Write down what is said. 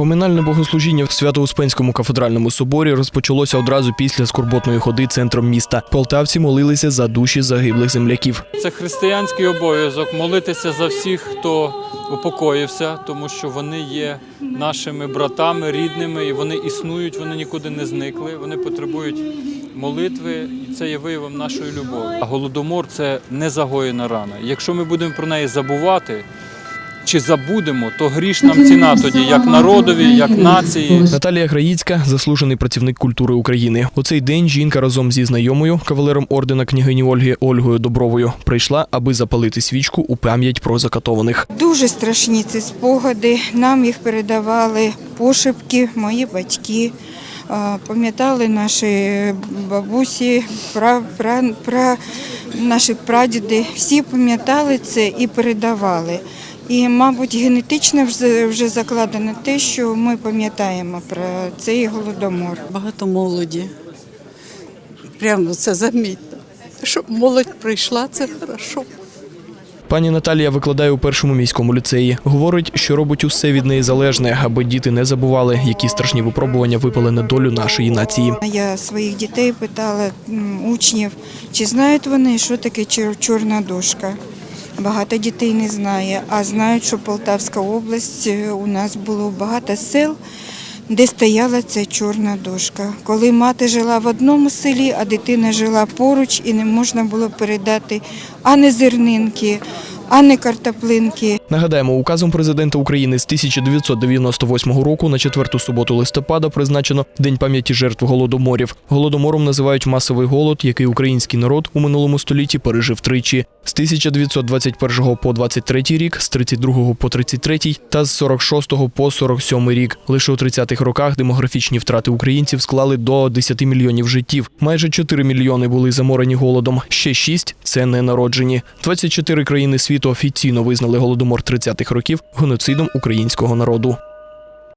Поминальне богослужіння в Свято-Успенському кафедральному соборі розпочалося одразу після скорботної ходи центром міста. Полтавці молилися за душі загиблих земляків. Це християнський обов'язок молитися за всіх, хто упокоївся, тому що вони є нашими братами, рідними, і вони існують, вони нікуди не зникли. Вони потребують молитви, і це є виявом нашої любові. А голодомор це незагоєна рана. Якщо ми будемо про неї забувати чи забудемо, то гріш нам ціна тоді, як народові, як нації. Наталія Граїцька, заслужений працівник культури України. У цей день жінка разом зі знайомою, кавалером ордена княгині Ольги Ольгою Добровою, прийшла, аби запалити свічку у пам'ять про закатованих. Дуже страшні ці спогади. Нам їх передавали пошепки, мої батьки. Пам'ятали наші бабусі, пра, пра, пра, наші прадіди. Всі пам'ятали це і передавали. І, мабуть, генетично вже- закладено те, що ми пам'ятаємо про цей голодомор. Багато молоді. Прямо це замітно. Щоб молодь прийшла, це хорошо. Пані Наталія викладає у першому міському ліцеї. Говорить, що робить усе від неї залежне, аби діти не забували, які страшні випробування випали на долю нашої нації. Я своїх дітей питала учнів, чи знають вони, що таке чорна дошка. Багато дітей не знає, а знають, що Полтавська область е, у нас було багато сел, де стояла ця чорна дошка. Коли мати жила в одному селі, а дитина жила поруч, і не можна було передати ані зернинки, ані картоплинки. Нагадаємо, указом президента України з 1998 року на четверту суботу листопада призначено День пам'яті жертв голодоморів. Голодомором називають масовий голод, який український народ у минулому столітті пережив тричі з 1921 по 23 рік, з 32 по 33 та з 46 по 47 рік. Лише у 30-х роках демографічні втрати українців склали до 10 мільйонів життів. Майже 4 мільйони були заморені голодом. Ще 6 – це ненароджені. 24 країни світу офіційно визнали голодомор 30-х років геноцидом українського народу.